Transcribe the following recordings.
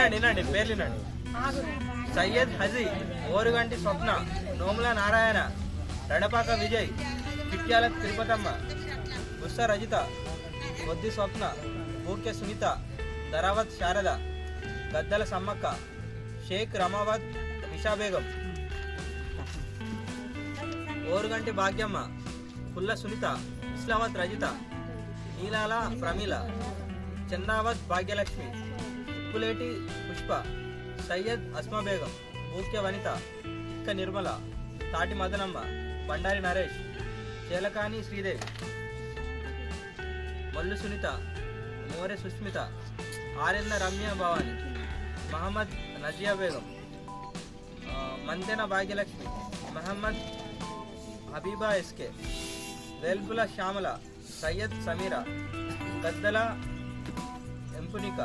వినండి వినండి పేర్లు వినండి సయ్యద్ హజీ ఓరుగంటి స్వప్న నోముల నారాయణ రడపాక విజయ్ కిట్యాల తిరుపతమ్మ బుస్స రజిత బొద్ది స్వప్న బూక్య సునీత ధరావత్ శారద గద్దల సమ్మక్క షేక్ రమావత్ నిషా బేగం. ఓరుగంటి భాగ్యమ్మ పుల్ల సునీత ఇస్లామత్ రజిత నీలాల ప్రమీల చందావత్ భాగ్యలక్ష్మి. ఉప్పులేటి పుష్ప సయ్యద్ అస్మా బేగం ఊక్య వనిత ఇక్క నిర్మల తాటి మదనమ్మ బండారి నరేష్ చేలకాని శ్రీదేవి మల్లు సునీత మోరె సుస్మిత ఆరెన్న రమ్య భవాని మహమ్మద్ నజియా బేగం మంతెన భాగ్యలక్ష్మి మహమ్మద్ హబీబా ఎస్కే వేల్పుల శ్యామల సయ్యద్ సమీర గద్దల ఎంపునిక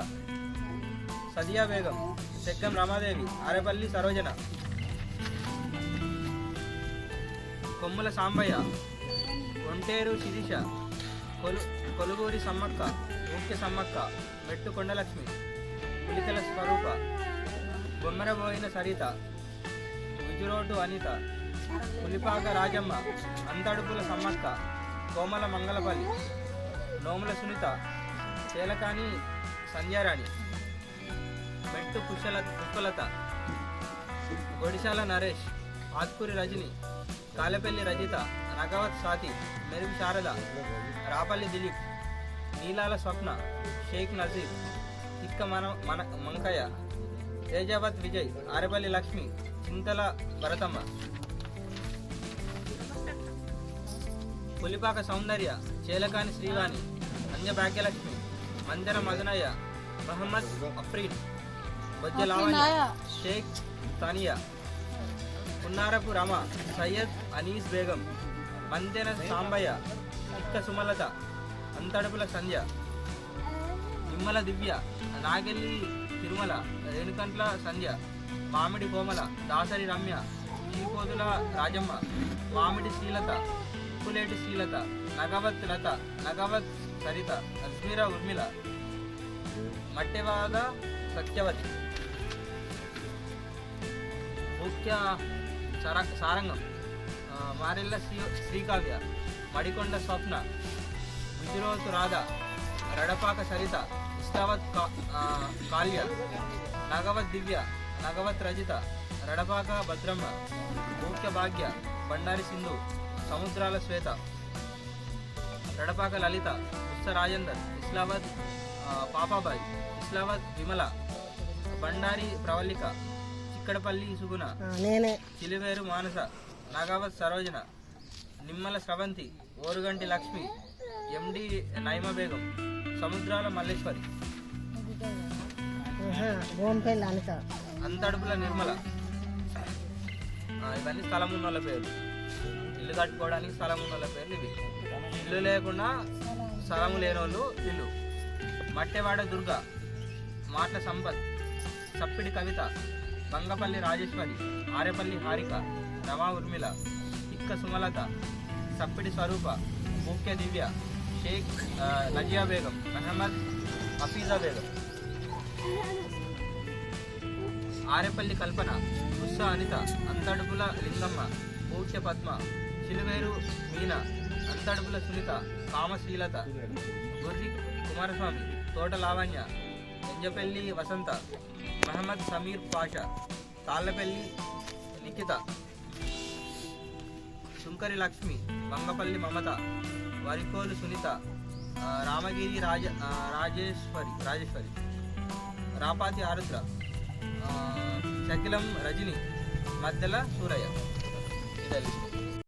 సదియా బేగం సెగ్గం రమాదేవి ఆరేపల్లి సరోజన. కొమ్ముల సాంబయ్య ఒంటేరు శిరీష కొలు కొలుగూరి సమ్మక్క ముఖ్య సమ్మక్క మెట్టు కొండలక్ష్మి పులికల స్వరూప బొమ్మరబోయిన సరిత విజురోడ్డు అనిత పులిపాక రాజమ్మ అంతడుపుల సమ్మక్క కోమల మంగళపల్లి నోముల సునీత చేలకాని సంధ్యారాణి. మెట్టు కుశల పుష్పలత గొడిశాల నరేష్ ఆత్కూరి రజని కాలపల్లి రజిత నగవత్ స్వాతి మెరుగు శారద రాపల్లి దిలీప్ నీలాల స్వప్న షేక్ నజీర్ తిక్క మన మన మంకయ్య తేజావత్ విజయ్ ఆరేపల్లి లక్ష్మి చింతల భరతమ్మ. పులిపాక సౌందర్య చేలకాని శ్రీవాణి అంజ భాగ్యలక్ష్మి మందిర మదనయ్య మహమ్మద్ అఫ్రీన్ బొజ్జ లావణ్య షేక్ తానియా పున్నారపు రమ సయ్యద్ అనీస్ బేగం మంతెన సాంబయ్య ఇక్క సుమలత అంతడుపుల సంధ్య నిమ్మల దివ్య నాగెల్లి తిరుమల రేణుకంట్ల సంధ్య మామిడి కోమల దాసరి రమ్య చీపోతుల రాజమ్మ మామిడి శ్రీలత ఉప్పులేటి శ్రీలత నగవత్ లత నగవత్ సరిత అజ్మీర ఉర్మిళ మట్టెవాద సత్యవతి. ముఖ్య సర సారంగం. ఆ, మారెల్ల శ్రీ శ్రీకావ్య మడికొండ స్వప్న విజురోతు రాధ రడపాక సరిత ఇష్టావత్ కా కాల్య నగవత్ దివ్య నగవత్ రజిత రడపాక భద్రమ్మ ముఖ్య భాగ్య బండారి సింధు సముద్రాల శ్వేత రడపాక లలిత ఉత్స రాజేందర్ ఇస్లావత్ ఆ, పాపాబాయ్ ఇస్లావత్ విమల బండారి ప్రవల్లిక చిక్కడపల్లి సుగుణ. నేనే. చిలివేరు మానస నాగావత్ సరోజన నిమ్మల స్రవంతి ఓరుగంటి లక్ష్మి ఎండి నైమ బేగం సముద్రాల మల్లేశ్వరి. అంతడుపుల నిర్మల. ఇవన్నీ స్థలం ఉన్న వాళ్ళ పేర్లు. ఇల్లు కట్టుకోవడానికి స్థలం ఉన్న వాళ్ళ పేర్లు ఇవి. ఇల్లు లేకుండా స్థలము లేని వాళ్ళు ఇల్లు. మట్టెవాడ దుర్గ మాట్ల సంపత్ సప్పిడి కవిత బంగపల్లి రాజేశ్వరి ఆరేపల్లి హారిక రమా ఉర్మిళ ఇక్క సుమలత సప్పిడి స్వరూప ముఖ్య దివ్య షేక్ నజియా బేగం మహమ్మద్ హఫీజా బేగం. ఆరేపల్లి కల్పన ఉత్స అనిత అంతడుపుల లింగమ్మ పూజ్య పద్మ చిలువేరు మీన అంతడుపుల సునీత కామశీలత గుర్రి కుమారస్వామి తోట లావణ్య ఎంజపల్లి వసంత మహమ్మద్ సమీర్ పాషా తాళ్ళపల్లి నిఖిత శుంకరి లక్ష్మి వంగపల్లి మమత వరికోలు సునీత రామగిరి రాజ రాజేశ్వరి రాజేశ్వరి రాపాతి ఆరుద్ర శకిలం రజని మధ్యల సూరయ్య. ఇదే